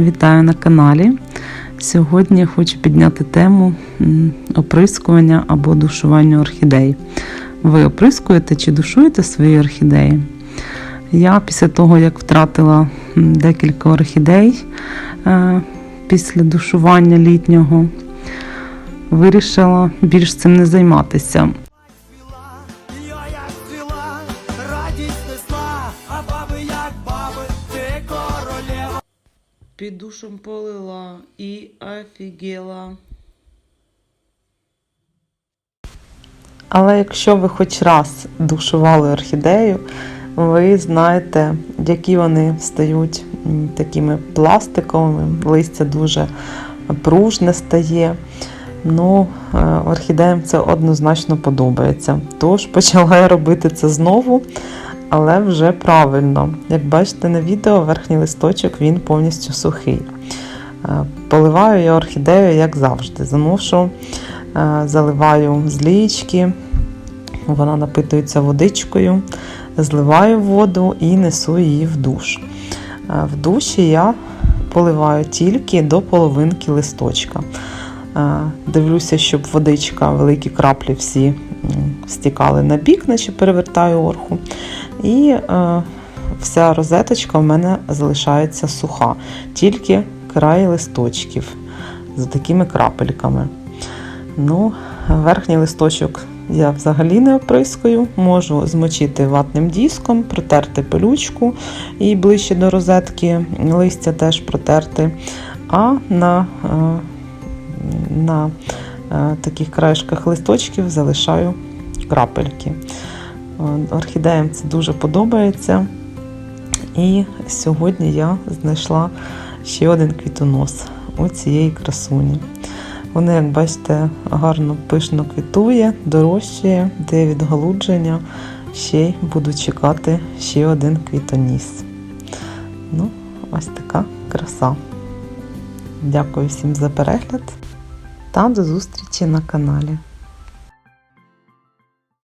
Вітаю на каналі. Сьогодні хочу підняти тему оприскування або душування орхідей. Ви оприскуєте чи душуєте свої орхідеї? Я після того, як втратила декілька орхідей е, після душування літнього, вирішила більш цим не займатися. Під душем полила і офігела. Але якщо ви хоч раз душували орхідею, ви знаєте, які вони стають такими пластиковими, листя дуже пружне стає. Ну, е, орхідеям це однозначно подобається. Тож почала я робити це знову, але вже правильно. Як бачите на відео, верхній листочок він повністю сухий. Е, Поливаю я орхідею, як завжди. Заношу, е, заливаю з лієчки, вона напитується водичкою, зливаю воду і несу її в душ. Е, В душі я поливаю тільки до половинки листочка. Дивлюся, щоб водичка, великі краплі всі стікали на бік, наче перевертаю орху. І е, вся розеточка в мене залишається суха, тільки край листочків з такими крапельками. Ну, верхній листочок я взагалі не оприскую. Можу змочити ватним диском, протерти пилючку і ближче до розетки листя теж протерти. А на, е, на е, таких краєшках листочків залишаю крапельки. Орхідеям це дуже подобається. І сьогодні я знайшла ще один квітонос у цієї красуні. Вони, як бачите, гарно пишно квітує, дорожчає, де відгалудження. Ще й буду чекати ще один квітоніс. Ну, ось така краса. Дякую всім за перегляд та до зустрічі на каналі.